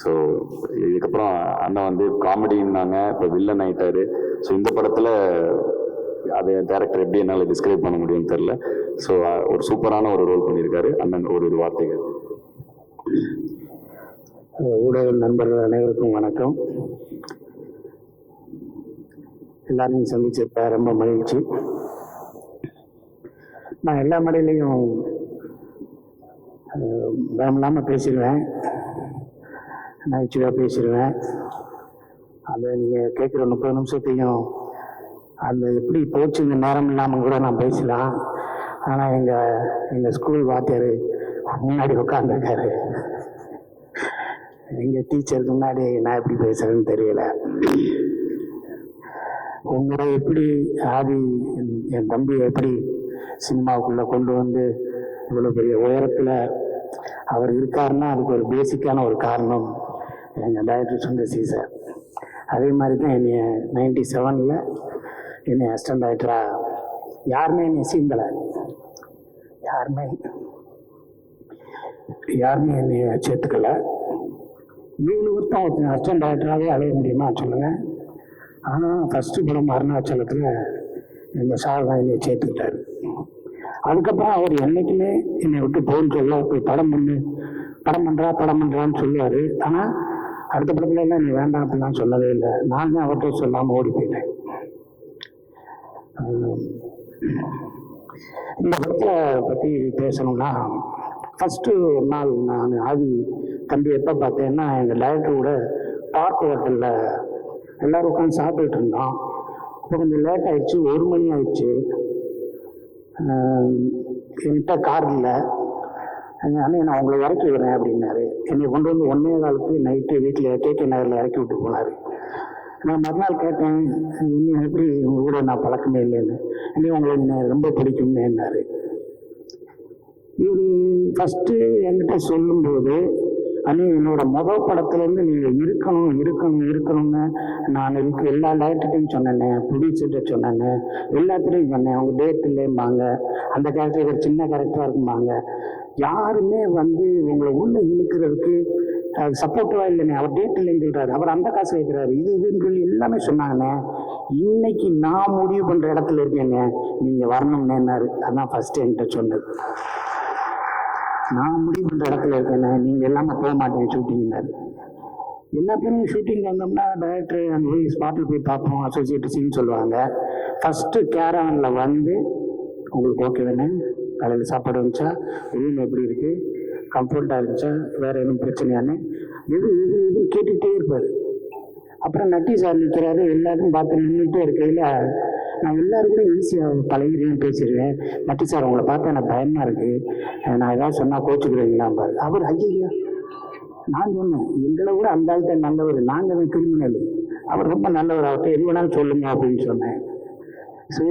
So இதுக்கப்புறம் அண்ணன் வந்து காமெடின்னாங்க இப்போ வில்லன் ஆயிட்டாரு. ஸோ இந்த படத்தில் அது டேரக்டர் எப்படி என்னால் டிஸ்கிரைப் பண்ண முடியும்னு தெரில ஸோ ஒரு சூப்பரான ஒரு ரோல் பண்ணியிருக்காரு அண்ணன் ஒரு ஒரு வார்த்தைகள். ஊடக நண்பர்கள் அனைவருக்கும் வணக்கம். எல்லாரையும் சந்திச்சிருப்ப ரொம்ப மகிழ்ச்சி. நான் எல்லா மேடையிலையும் பயமில்லாமல் இல்லாமல் பேசிடுவேன். நகைச்சுவையாக பேசிடுவேன். அதை நீங்கள் கேட்குற முப்பது நிமிஷத்தையும் அந்த எப்படி போச்சு இந்த நேரம் இல்லாமல் கூட நான் பேசலாம். ஆனால் எங்கள் எங்கள் ஸ்கூல் வாத்தியார் முன்னாடி உட்காந்துருக்காரு எங்கள் டீச்சருக்கு முன்னாடி நான் எப்படி பேசுகிறேன்னு தெரியல. உங்களை எப்படி ஆதி என்- என் தம்பி எப்படி சினிமாவுக்குள்ளே கொண்டு வந்து இவ்வளோ பெரிய உயரத்தில் அவர் இருக்காருன்னா அதுக்கு ஒரு பேசிக்கான ஒரு காரணம். எங்கள் டைரக்டர் சுந்தர் சார் அதே மாதிரி தான் என்னைய நைன்டி செவனில் என்னை அசிஸ்டன்ட் டைரக்டராக யாருமே என்னை சீந்தலை யாருமே யாருமே என்னை சேர்த்துக்கல. இவனு தான் ஒருத்தன் அசிஸ்டன்ட் டைரக்டராகவே அலைய முடியுமா சொல்லுங்கள் ஆனால் ஃபஸ்ட்டு படம் அருணாச்சலத்தில் இந்த சார் தான் என்னை சேர்த்துக்கிட்டாரு. அதுக்கப்புறம் அவர் என்றைக்குமே என்னை விட்டு போன்னு சொல்ல போய் படம் பண்ணு படம் பண்ணுறா படம் பண்ணுறான்னு சொல்லுவார். ஆனால் அடுத்த படத்துல எல்லாம் நீ வேண்டாம் அப்படிலாம் சொல்லவே இல்லை. நானே அவர்கிட்ட சொல்லாமல் ஓடி போயிட்டேன். இந்த படத்தை பற்றி பேசணும்னா ஃபஸ்ட்டு ஒரு நாள் நான் ஆதி தம்பி எப்போ பார்த்தேன்னா எங்கள் டைரக்டர் கூட பார்க் ஹோட்டலில் எல்லோரும் உட்காந்து சாப்பிட்டுட்டு இருந்தோம் இப்போ கொஞ்சம் லேட் ஆயிடுச்சு ஒரு மணி ஆயிடுச்சு. என்கிட்ட கார் இல்லை. அண்ணே நான் உங்களை இறக்கி விடுறேன் அப்படின்னாரு. என்னை கொண்டு வந்து ஒன்னே காலத்துக்கு நைட்டு வீட்டில் கேகே நகரில் இறக்கி விட்டு போனார். நான் மறுநாள் கேட்டேன் இன்னும் எப்படி உங்க கூட நான் பழக்கமே இல்லைன்னு? இன்னும் உங்களை என்ன ரொம்ப பிடிக்கும்னேன்னாரு. இவர் ஃபஸ்ட்டு என்கிட்ட சொல்லும்போது அண்ணே என்னோட மொதல் படத்துலேருந்து நீங்கள் இருக்கணும் இருக்கணும் இருக்கணும்னு நான் இருக்கு எல்லா டைரக்டர்ட்டையும் சொன்னேன் ப்ரொடியூசர்கிட்ட சொன்னேன் எல்லாத்துலேயும் சொன்னேன் அவங்க டேட் இல்லைம்பாங்க அந்த கேரக்டர் ஒரு சின்ன கேரக்டராக இருக்கும்பாங்க. யாருமே வந்து உங்களை உள்ள இழுக்கிறதுக்கு அது சப்போர்ட்டிவா இல்லைண்ணே அவர் டேட் இல்லைன்னு சொல்றாரு அவர் அந்த காசு வைக்கிறாரு இது இதுன்னு சொல்லி எல்லாமே சொன்னாங்கண்ணே. இன்னைக்கு நான் முடிவு பண்ற இடத்துல இருக்கேண்ணே நீங்க வரணும்னேன்னாரு. அதான் ஃபர்ஸ்ட் என்கிட்ட சொன்னது. நான் முடிவு பண்ற இடத்துல இருக்கேண்ணே நீங்க எல்லாமே போக மாட்டேன் ஷூட்டிங்னாரு எல்லாத்தையும் ஷூட்டிங் வந்தோம்னா டைரக்டர் அங்கே ஸ்பாட்டில் போய் பார்ப்போம் அசோசியேட் சீன் சொல்லுவாங்க. ஃபஸ்ட்டு கேரவனில் வந்து உங்களுக்கு ஓகே தானே? காலையில் சாப்பாடு வந்துச்சா? ரூம் எப்படி இருக்குது கம்ஃபர்ட்டாக இருந்துச்சா? வேறு எதுவும் பிரச்சனையானு? இது இது இது கேட்டுகிட்டே இருப்பார். அப்புறம் நட்டி சார் நிற்கிறாரு எல்லாருக்கும் பார்த்து நின்றுட்டே இருக்கையில் நான் எல்லாரும் கூட ஈஸியாக பழகிறேன் பேசிடுவேன். நட்டி சார் உங்களை பார்த்தா எனக்கு பயமாக இருக்குது நான் ஏதாவது சொன்னால் கோச்சுக்கிறீங்களா? பாரு. அவர் ஐயா நான் சொன்னேன் எங்களை கூட அந்த ஆள்கிட்ட நல்லவர். நாங்கள் கிரிமினல். அவர் ரொம்ப நல்லவர். அவர்கிட்ட எது வேணாலும் சொல்லுங்க அப்படின்னு சொன்னேன். ஸோ